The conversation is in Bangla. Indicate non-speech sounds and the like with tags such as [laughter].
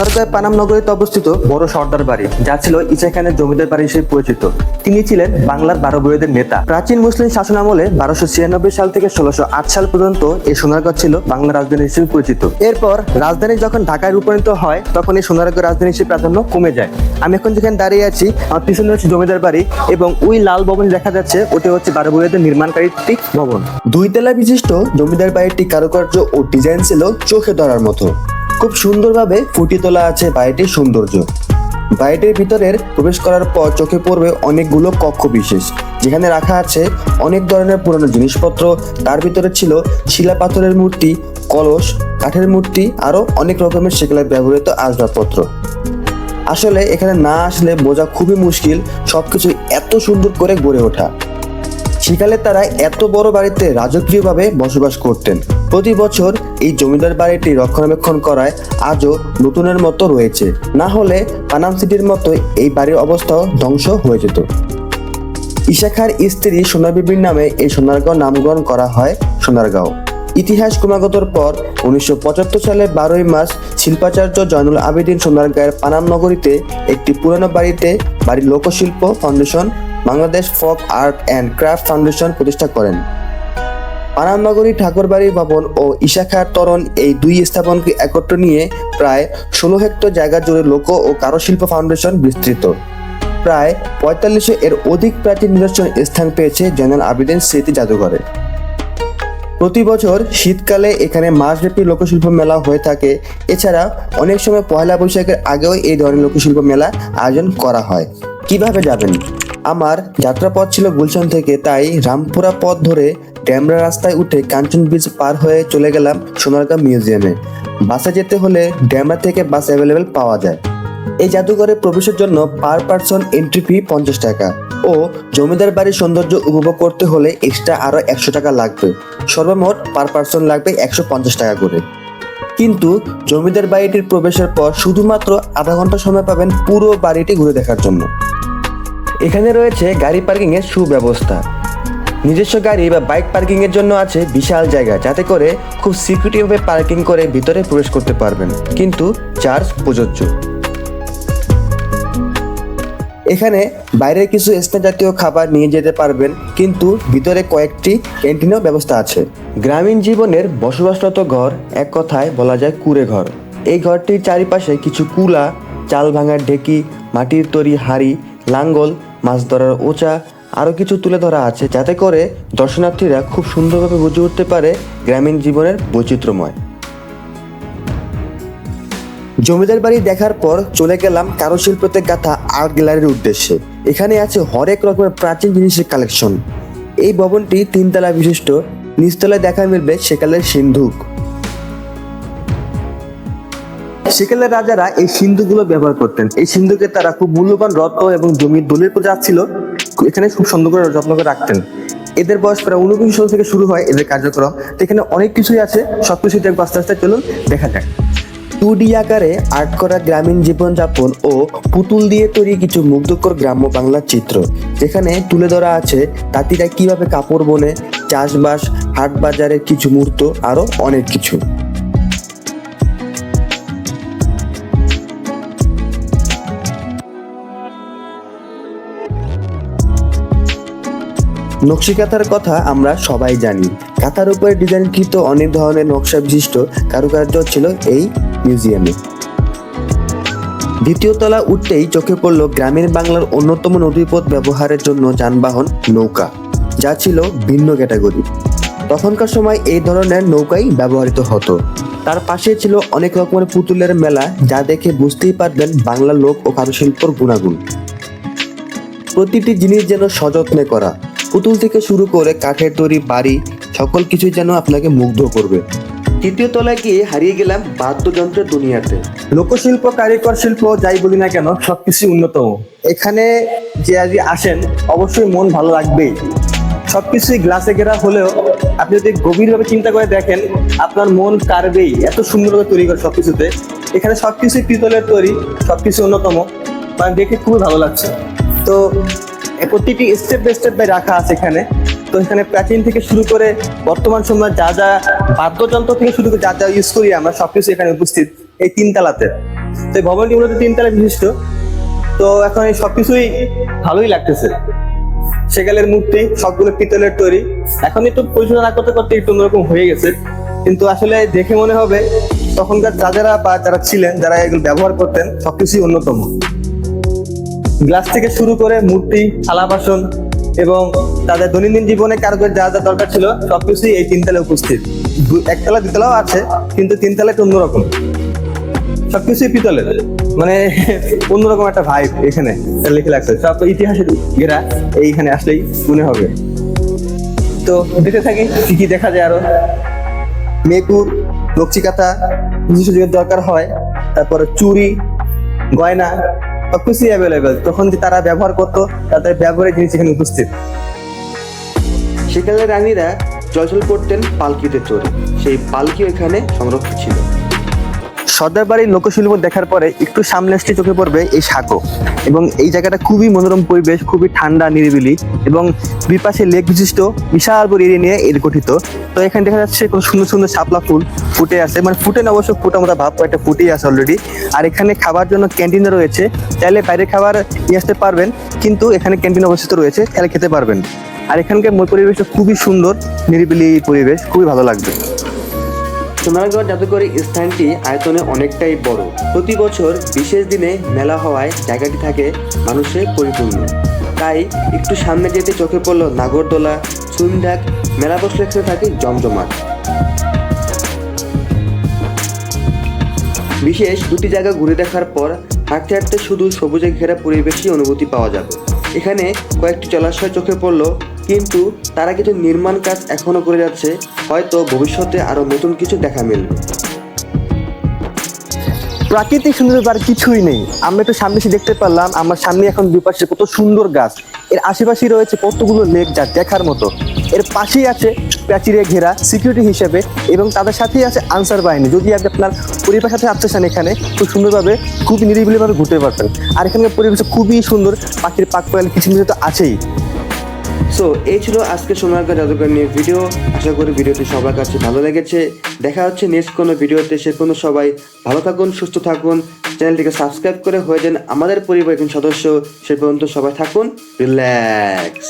সোনারগাঁয় পানাম নগরীতে অবস্থিত বড় সর্দার বাড়ি, যা ছিল ইসা খানের জমিদার বাড়ি হিসেবে পরিচিত। তিনি ছিলেন বাংলার বারো বইয়েদের নেতা। প্রাচীন মুসলিম শাসন আমলে বারোশো ছিয়ানব্বই সাল থেকে ষোলোশো আট সাল পর্যন্ত এই সোনারগাঁও ছিল বাংলার রাজধানী হিসেবে পরিচিত। এরপর রাজধানী যখন ঢাকায় রূপান্তরিত হয়, তখন এই সোনারগাঁও রাজধানী হিসেবে প্রাধান্য কমে যায়। আমি এখন যেখানে দাঁড়িয়ে আছি, আমার পিছনে হচ্ছে জমিদার বাড়ি এবং ওই লাল ভবন দেখা যাচ্ছে, ওটি হচ্ছে বারো বইয়েদের নির্মাণকারী ভবন। দুই তলা বিশিষ্ট জমিদার বাড়িটি কারুকার্য ও ডিজাইন ছিল চোখে ধরার মতো। খুব সুন্দরভাবে ফুটিয়ে তোলা আছে বাড়িটির সৌন্দর্য। বাড়িটির ভিতরের প্রবেশ করার পর চোখে পড়বে অনেকগুলো কক্ষ বিশেষ, যেখানে রাখা আছে অনেক ধরনের পুরনো জিনিসপত্র। তার ভিতরে ছিল শিলা পাথরের মূর্তি, কলস, কাঠের মূর্তি আরও অনেক রকমের সেগুলো ব্যবহৃত আসবাবপত্র। আসলে এখানে না আসলে বোঝা খুবই মুশকিল, সবকিছু এত সুন্দর করে গড়ে ওঠা। সেকালে তারা এত বড় বাড়িতে রাজকীয়ভাবে বসবাস করতেন। প্রতি বছর এই জমিদার বাড়িটি রক্ষণাবেক্ষণ করায় আজও নতুনের মতো রয়েছে। না হলে পানাম সিটির মতো এই বাড়ির অবস্থাও ধ্বংস হয়ে যেত। ইশাখার স্ত্রী সোনা বিবির নামে এই সোনারগাঁও নামকরণ করা হয় সোনারগাঁও। ইতিহাস ক্রমাগতর পর উনিশশো পঁচাত্তর সালে বারোই মার্চ শিল্পাচার্য জয়নুল আবেদিন সোনারগাঁয়ের পানাম নগরীতে একটি পুরানো বাড়িতে বাড়ির লোকশিল্প ফাউন্ডেশন বাংলাদেশ ফক, আর্ট অ্যান্ড ক্রাফট ফাউন্ডেশন প্রতিষ্ঠা করেন। পানামনগরী ঠাকুরবাড়ি ভবন ও ইশাখার তরণ এই দুই স্থাপনকে একত্র নিয়ে প্রায় ষোলো হেক্টর জায়গা জুড়ে লোক ও কারুশিল্প ফাউন্ডেশন বিস্তৃত। প্রায় পঁয়তাল্লিশে এর অধিক প্রাচীন নিদর্শন স্থান পেয়েছে জয়নাল আবেদিন স্মৃতি জাদুঘরে। প্রতি বছর শীতকালে এখানে মাসব্যাপী লোকশিল্প মেলা হয়ে থাকে। এছাড়া অনেক সময় পয়লা বৈশাখের আগেও এই ধরনের লোকশিল্প মেলা আয়োজন করা হয়। কীভাবে যাবেন? আমার যাত্রাপথ ছিল গুলশান থেকে, তাই রামপুরা পথ ধরে ড্যামরা রাস্তায় উঠে কাঞ্চন ব্রিজ পার হয়ে চলে গেলাম সোনারগাঁ মিউজিয়ামে। বাসে যেতে হলে ড্যামরা থেকে বাস অ্যাভেলেবেল পাওয়া যায়। এই জাদুঘরে প্রবেশের জন্য পার পার্সন এন্ট্রি ফি পঞ্চাশ টাকা ও জমিদার বাড়ির সৌন্দর্য উপভোগ করতে হলে এক্সট্রা আরও একশো টাকা লাগবে। সর্বমোট পার পার্সন লাগবে একশো পঞ্চাশ টাকা করে। কিন্তু জমিদার বাড়িটির প্রবেশের পর শুধুমাত্র আধা ঘণ্টা সময় পাবেন পুরো বাড়িটি ঘুরে দেখার জন্য। এখানে রয়েছে গাড়ি পার্কিং এর সুব্যবস্থা। নিজস্ব গাড়ি বা বাইক পার্কিং এর জন্য আছে বিশাল জায়গা, যাতে করে খুব সিকিউরিটিভাবে পার্কিং করে ভিতরে প্রবেশ করতে পারবেন। কিন্তু চার্জ প্রযোজ্য। এখানে বাইরের কিছু স্ন্যাক জাতীয় খাবার নিয়ে যেতে পারবেন, কিন্তু ভিতরে কয়েকটি ক্যান্টিনও ব্যবস্থা আছে। গ্রামীণ জীবনের বসবাসরত ঘর, এক কথায় বলা যায় কুড়ে ঘর। এই ঘরটির চারিপাশে কিছু কুলা, চাল ভাঙার ঢেকি, মাটির তৈরি হাড়ি, লাঙ্গল মাছ ধরার ওচা আরও কিছু তুলে ধরা আছে যাতে করে দর্শনার্থীরা খুব সুন্দরভাবে বুঝে উঠতে পারে গ্রামীণ জীবনের বৈচিত্র্যময়। জমিদার বাড়ি দেখার পর চলে গেলাম কারুশিল্পতে গাথা আর্ট গ্যালারির উদ্দেশ্যে। এখানে আছে হরেক রকমের প্রাচীন জিনিসের কালেকশন। এই ভবনটি তিনতলা বিশিষ্ট, নিচতলায় দেখা মিলবে সেকালের সিন্ধুক। সেকালের রাজারা এই সিন্ধুগুলো ব্যবহার করতেন। এই সিন্ধুকে তারা খুব মূল্যবান রত্ন এবং জমির দলিল করে যাচ্ছিল এখানে খুব সুন্দর করে যত্ন করে রাখতেন। এদের বয়স প্রায় ঊনবিংশ থেকে শুরু হয় এদের কার্যক্রম। তো এখানে অনেক কিছুই আছে, সবকিছু দেখব আস্তে আস্তে চলুন, দেখা যাক। টু ডি আকারে আর্ট করা গ্রামীণ জীবনযাপন ও পুতুল দিয়ে তৈরি কিছু মুগ্ধকর গ্রাম্য বাংলার চিত্র। যেখানে তুলে ধরা আছে তাঁতিরা কীভাবে কাপড় বনে, চাষবাস হাট বাজারের কিছু মুহূর্ত, আরও অনেক কিছু। নকশি কাঁথার কথা আমরা সবাই জানি। কাঁথার উপরে ডিজাইনকৃত অনেক ধরনের নকশা বিশিষ্ট কারুকার্য ছিল এই মিউজিয়ামে। দ্বিতীয় তলা উঠতেই চোখে পড়ল গ্রামীণ বাংলার অন্যতম নদীপথ ব্যবহারের জন্য যানবাহন নৌকা, যা ছিল ভিন্ন ক্যাটাগরি। তখনকার সময় এই ধরনের নৌকাই ব্যবহৃত হতো। তার পাশে ছিল অনেক রকমের পুতুলের মেলা, যা দেখে বুঝতেই পারবেন বাংলা লোক ও কারুশিল্পর গুণাগুণ। প্রতিটি জিনিস যেন সযত্নে করা পুতুল থেকে শুরু করে কাঠের তৈরি বাড়ি, সকল কিছুই যেন আপনাকে মুগ্ধ করবে। তৃতীয় তলায় গিয়ে হারিয়ে গেলাম বাদ্যযন্ত্রের দুনিয়াতে। লোকশিল্প, কারিগর শিল্প, যাই বলি না কেন সবকিছু উন্নতম। এখানে যে আজ আসেন, অবশ্যই মন ভালো লাগবেই। সবকিছুই গ্লাসে ঘেরা হলেও আপনি যদি গভীরভাবে চিন্তা করে দেখেন, আপনার মন কারবেই এত সুন্দরভাবে তৈরি করে সবকিছুতে। এখানে সবকিছুই পিতলের তৈরি, সবকিছু অন্যতম মানে দেখে খুবই ভালো লাগছে। তো প্রতিটি স্টেপ বাই স্টেপ বাই রাখা আছে এখানে। তো এখানে প্রাচীন থেকে শুরু করে বর্তমান সময় যা যা বাদ্যযন্ত্র থেকে শুরু করে যা যা ইউজ করি আমরা, সবকিছু এখানে উপস্থিত এই তিন তালাতে। তো এই ভবনটি মূলত তিনতলা বিশিষ্ট। তো এখন এই সবকিছুই ভালোই লাগতেছে। সেকালের মূর্তি, সবগুলো পিতলের তৈরি। এখন একটু পরিচালনা করতে করতে একটু অন্যরকম হয়ে গেছে। কিন্তু আসলে দেখে মনে হবে, তখনকার যা যারা বা যারা ছিলেন, যারা এগুলো ব্যবহার করতেন, সবকিছুই অন্যতম। গ্লাস থেকে শুরু করে মূর্তি, থালা বাসন এবং তাদের দৈনন্দিন জীবনে কারগর যা যা দরকার ছিল, সবকিছুই এই তিনতলায় উপস্থিত। একতলা দুতলাও আছে, কিন্তু তিনতলা একটু অন্যরকম। সবকিছুই পিতলের। মানে [laughs] অন্যরকম একটা ভাইব এখানে লিখে লাগছে সব ইতিহাসের ঘেরা, এইখানে আসলেই মনে হবে। তো দেখতে থাকি, কি কি দেখা যায় আরও। মেকুর লক্ষ্মীকাথা কিছু দরকার হয়, তারপরে চুরি গয়না সবকিছুই অ্যাভেলেবেল তখন যে তারা ব্যবহার করতো, তাদের ব্যবহারের জিনিস এখানে উপস্থিত। সেকালের রানীরা চলাচল করতেন পালকিতে চড়ে। সেই পালকি এখানে সংরক্ষিত ছিল। সর্দার বাড়ির লোকশিল্প দেখার পরে একটু সামনে আসতে চোখে পড়বে এই সাঁকো। এবং এই জায়গাটা খুবই মনোরম পরিবেশ, খুবই ঠান্ডা, নিরিবিলি এবং দুই পাশে লেক বিশিষ্ট বিশাল বড় এরিয়া নিয়ে এর গঠিত। তো এখানে দেখা যাচ্ছে খুব সুন্দর সুন্দর শাপলা ফুল ফুটে আছে। মানে ফুটে না, অবশ্য ফুটা মোটা ভাব একটা ফুটেই আছে অলরেডি আর এখানে খাবার জন্য ক্যান্টিন রয়েছে। চাইলে বাইরে খাবার নিয়ে আসতে পারবেন, কিন্তু এখানে ক্যান্টিন অবস্থিত রয়েছে তাহলে খেতে পারবেন। আর এখানকার মূল পরিবেশটা খুবই সুন্দর, নিরিবিলি পরিবেশ, খুবই ভালো লাগবে। সোনারগড় জাদুঘরের স্থানটি আয়তনে অনেকটাই বড়। প্রতি বছর বিশেষ দিনে মেলা হওয়ায় জায়গাটি থাকে মানুষে পরিপূর্ণ। তাই একটু সামনে যেতে চোখে পড়ল নাগরদোলা সুইমডাক মেলা বসলে এখানে থাকে জমজমাট। বিশেষ দুটি জায়গা ঘুরে দেখার পর হাঁটতে হাঁটতে শুধু সবুজে ঘেরা পরিবেশই অনুভূতি পাওয়া যাবে। এখানে কয়েকটি জলাশয় চোখে পড়ল, কিন্তু তারা কিছু নির্মাণ কাজ এখনও করে যাচ্ছে হয়তো ভবিষ্যতে আরও নতুন কিছু দেখা মিলবে। প্রাকৃতিক সুন্দর আর কিছুই নেই। আমরা একটু সামনে এসে দেখতে পারলাম, আমার সামনে এখন দুপাশে কত সুন্দর গাছ। এর আশেপাশে রয়েছে কতগুলো লেক যা দেখার মতো। এর পাশেই আছে প্রাচীরে ঘেরা সিকিউরিটি হিসেবে এবং তাদের সাথেই আছে আনসার বাহিনী। যদি আপনি আপনার পরিবারের সাথে আসতে চান এখানে, খুব সুন্দরভাবে খুব নিরিবিলিভাবে ঘুরতে পারবেন। আর এখানকার পরিবেশ খুবই সুন্দর, পাখির পাক পায়াল কিছু কিছু তো আছেই। সো এই ছিল আজকে সোনারগাঁ জাদুঘর নিয়ে ভিডিও আশা করি ভিডিওটি সবার কাছে ভালো লেগেছে। দেখা হচ্ছে নেক্সট কোনো ভিডিওতে সে কোনো সবাই ভালো থাকুন, সুস্থ থাকুন। চ্যানেলটিকে সাবস্ক্রাইব করে হয়ে যান আমাদের পরিবার একজন সদস্য। সে পর্যন্ত সবাই থাকুন। রিল্যাক্স